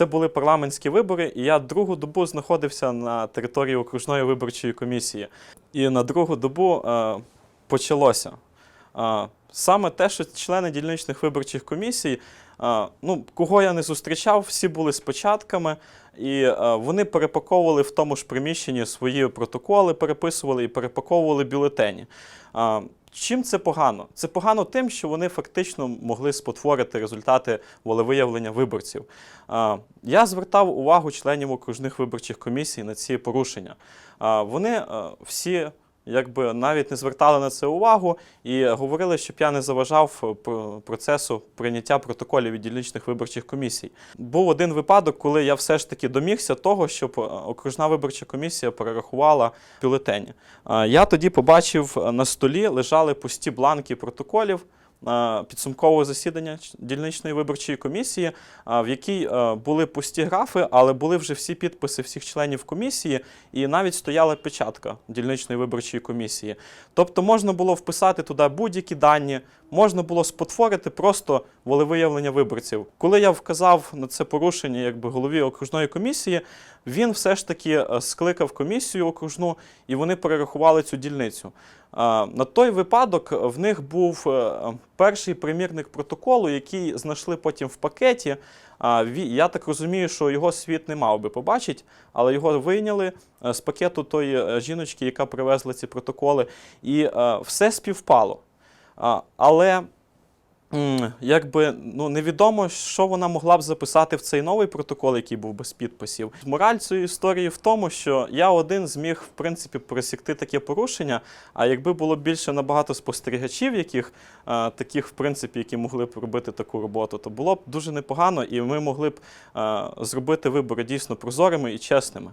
Це були парламентські вибори, і я другу добу знаходився на території окружної виборчої комісії. І на другу добу е, почалося. Е, саме те, що члени дільничних виборчих комісій, е, ну, кого я не зустрічав, всі були з початками, і е, вони перепаковували в тому ж приміщенні свої протоколи, переписували і перепаковували бюлетені. Е, Чим це погано? Це погано тим, що вони фактично могли спотворити результати волевиявлення виборців. Я звертав увагу членів окружних виборчих комісій на ці порушення. Вони всі якби навіть не звертали на це увагу і говорили, щоб я не заважав е, про- процесу прийняття протоколів від дільничних виборчих комісій. Був один випадок, коли я все ж таки домігся того, щоб е, окружна виборча комісія перерахувала бюлетені. Е, Я тоді побачив на столі лежали пусті бланки протоколів. Підсумкового засідання дільничної виборчої комісії, в якій були пусті графи, але були вже всі підписи всіх членів комісії, і навіть стояла печатка дільничної виборчої комісії. Тобто можна було вписати туди будь-які дані, можна було спотворити просто волевиявлення виборців. Коли я вказав на це порушення якби голові окружної комісії, він все ж таки е, скликав комісію окружну і вони перерахували цю дільницю. На той випадок в них був е, перший примірник протоколу, який знайшли потім в пакеті. Я так розумію, що його світ не мав би побачити, але його вийняли е, з пакету тої е, жіночки, яка привезла ці протоколи, і все співпало. Але якби ну, невідомо, що вона могла б записати в цей новий протокол, який був без підписів. Мораль цієї історії в тому, що я один зміг, в принципі, просікти таке порушення. А якби було більше набагато спостерігачів, яких е, таких, в принципі, які могли б робити таку роботу, то було б дуже непогано, і ми могли б е, зробити вибори дійсно прозорими і чесними.